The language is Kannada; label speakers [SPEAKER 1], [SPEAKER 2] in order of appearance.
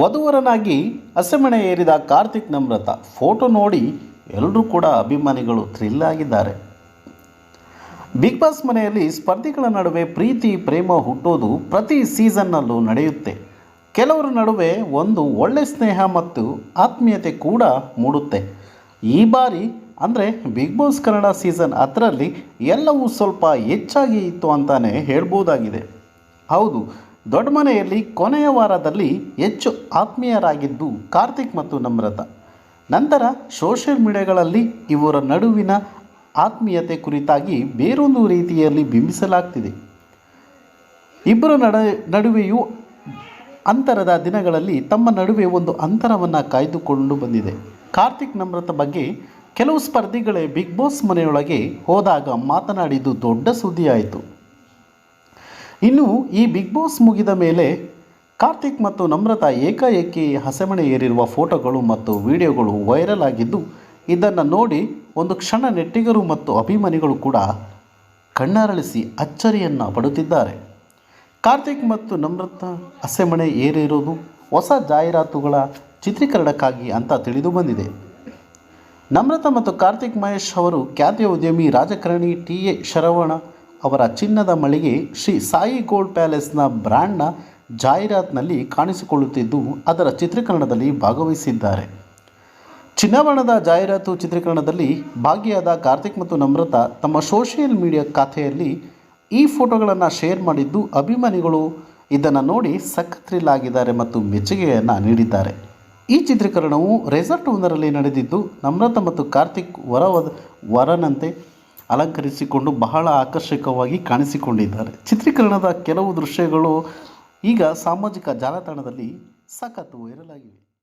[SPEAKER 1] ವಧುವರನಾಗಿ ಹಸೆಮಣೆ ಏರಿದ ಕಾರ್ತಿಕ್ ನಮ್ರತ ಫೋಟೋ ನೋಡಿ ಎಲ್ಲರೂ ಕೂಡ ಅಭಿಮಾನಿಗಳು ಥ್ರಿಲ್ ಆಗಿದ್ದಾರೆ. ಬಿಗ್ ಬಾಸ್ ಮನೆಯಲ್ಲಿ ಸ್ಪರ್ಧಿಗಳ ನಡುವೆ ಪ್ರೀತಿ, ಪ್ರೇಮ ಹುಟ್ಟೋದು ಪ್ರತಿ ಸೀಸನ್ನಲ್ಲೂ ನಡೆಯುತ್ತೆ. ಕೆಲವರ ನಡುವೆ ಒಂದು ಒಳ್ಳೆ ಸ್ನೇಹ ಮತ್ತು ಆತ್ಮೀಯತೆ ಕೂಡ ಮೂಡುತ್ತೆ. ಈ ಬಾರಿ ಅಂದರೆ ಬಿಗ್ ಬಾಸ್ ಕನ್ನಡ ಸೀಸನ್ ಹತ್ತರಲ್ಲಿ ಎಲ್ಲವೂ ಸ್ವಲ್ಪ ಹೆಚ್ಚಾಗಿ ಇತ್ತು ಅಂತಾನೆ ಹೇಳ್ಬೋದಾಗಿದೆ. ಹೌದು ದೊಡ್ಡ ಮನೆಯಲ್ಲಿ ಕೊನೆಯ ವಾರದಲ್ಲಿ ಹೆಚ್ಚು ಆತ್ಮೀಯರಾಗಿದ್ದು ಕಾರ್ತಿಕ್ ಮತ್ತು ನಮ್ರತ. ನಂತರ ಸೋಷಿಯಲ್ ಮೀಡಿಯಾಗಳಲ್ಲಿ ಇವರ ನಡುವಿನ ಆತ್ಮೀಯತೆ ಕುರಿತಾಗಿ ಬೇರೊಂದು ರೀತಿಯಲ್ಲಿ ಬಿಂಬಿಸಲಾಗ್ತಿದೆ. ಇಬ್ಬರ ನಡ, ನಡುವೆಯೂ ಅಂತರದ ದಿನಗಳಲ್ಲಿ ತಮ್ಮ ನಡುವೆ ಒಂದು ಅಂತರವನ್ನು ಕಾಯ್ದುಕೊಂಡು ಬಂದಿದೆ. ಕಾರ್ತಿಕ್ ನಮ್ರತ ಬಗ್ಗೆ ಕೆಲವು ಸ್ಪರ್ಧಿಗಳೇ ಬಿಗ್ ಬಾಸ್ ಮನೆಯೊಳಗೆ ಹೋದಾಗ ಮಾತನಾಡಿದ್ದು ದೊಡ್ಡ ಸುದ್ದಿಯಾಯಿತು. ಇನ್ನು ಈ ಬಿಗ್ ಬಾಸ್ ಮುಗಿದ ಮೇಲೆ ಕಾರ್ತಿಕ್ ಮತ್ತು ನಮ್ರತಾ ಏಕಾಏಕಿ ಹಸೆಮಣೆ ಏರಿರುವ ಫೋಟೋಗಳು ಮತ್ತು ವಿಡಿಯೋಗಳು ವೈರಲ್ ಆಗಿದ್ದು, ಇದನ್ನು ನೋಡಿ ಒಂದು ಕ್ಷಣ ನೆಟ್ಟಿಗರು ಮತ್ತು ಅಭಿಮಾನಿಗಳು ಕೂಡ ಕಣ್ಣರಳಿಸಿ ಅಚ್ಚರಿಯನ್ನು ಪಡುತ್ತಿದ್ದಾರೆ. ಕಾರ್ತಿಕ್ ಮತ್ತು ನಮ್ರತಾ ಹಸೆಮಣೆ ಏರಿರೋದು ಹೊಸ ಜಾಹೀರಾತುಗಳ ಚಿತ್ರೀಕರಣಕ್ಕಾಗಿ ಅಂತ ತಿಳಿದು ಬಂದಿದೆ. ನಮ್ರತಾ ಮತ್ತು ಕಾರ್ತಿಕ್ ಮಹೇಶ್ ಅವರು ಖ್ಯಾತಿಯ ಉದ್ಯಮಿ ರಾಜಕಾರಣಿ ಟಿ ಎ ಶರವಣ ಅವರ ಚಿನ್ನದ ಮಳಿಗೆ ಶ್ರೀ ಸಾಯಿ ಗೋಲ್ಡ್ ಪ್ಯಾಲೇಸ್ನ ಬ್ರ್ಯಾಂಡ್ನ ಜಾಹೀರಾತಿನಲ್ಲಿ ಕಾಣಿಸಿಕೊಳ್ಳುತ್ತಿದ್ದು, ಅದರ ಚಿತ್ರೀಕರಣದಲ್ಲಿ ಭಾಗವಹಿಸಿದ್ದಾರೆ. ಚಿನ್ನವಣದ ಜಾಹೀರಾತು ಚಿತ್ರೀಕರಣದಲ್ಲಿ ಭಾಗಿಯಾದ ಕಾರ್ತಿಕ್ ಮತ್ತು ನಮ್ರತ ತಮ್ಮ ಸೋಷಿಯಲ್ ಮೀಡಿಯಾ ಖಾತೆಯಲ್ಲಿ ಈ ಫೋಟೋಗಳನ್ನು ಶೇರ್ ಮಾಡಿದ್ದು ಅಭಿಮಾನಿಗಳು. ಇದನ್ನು ನೋಡಿ ಸಕ್ಕತ್ರಿಲಾಗಿದ್ದಾರೆ ಮತ್ತು ಮೆಚ್ಚುಗೆಯನ್ನು ನೀಡಿದ್ದಾರೆ. ಈ ಚಿತ್ರೀಕರಣವು ರೆಸಾರ್ಟ್ ಒಂದರಲ್ಲಿ ನಡೆದಿದ್ದು, ನಮ್ರತ ಮತ್ತು ಕಾರ್ತಿಕ್ ವರ ವರನಂತೆ ಅಲಂಕರಿಸಿಕೊಂಡು ಬಹಳ ಆಕರ್ಷಕವಾಗಿ ಕಾಣಿಸಿಕೊಂಡಿದ್ದಾರೆ. ಚಿತ್ರೀಕರಣದ ಕೆಲವು ದೃಶ್ಯಗಳು ಈಗ ಸಾಮಾಜಿಕ ಜಾಲತಾಣದಲ್ಲಿ ಸಖತ್ತು ವೈರಲ್ ಆಗಿವೆ.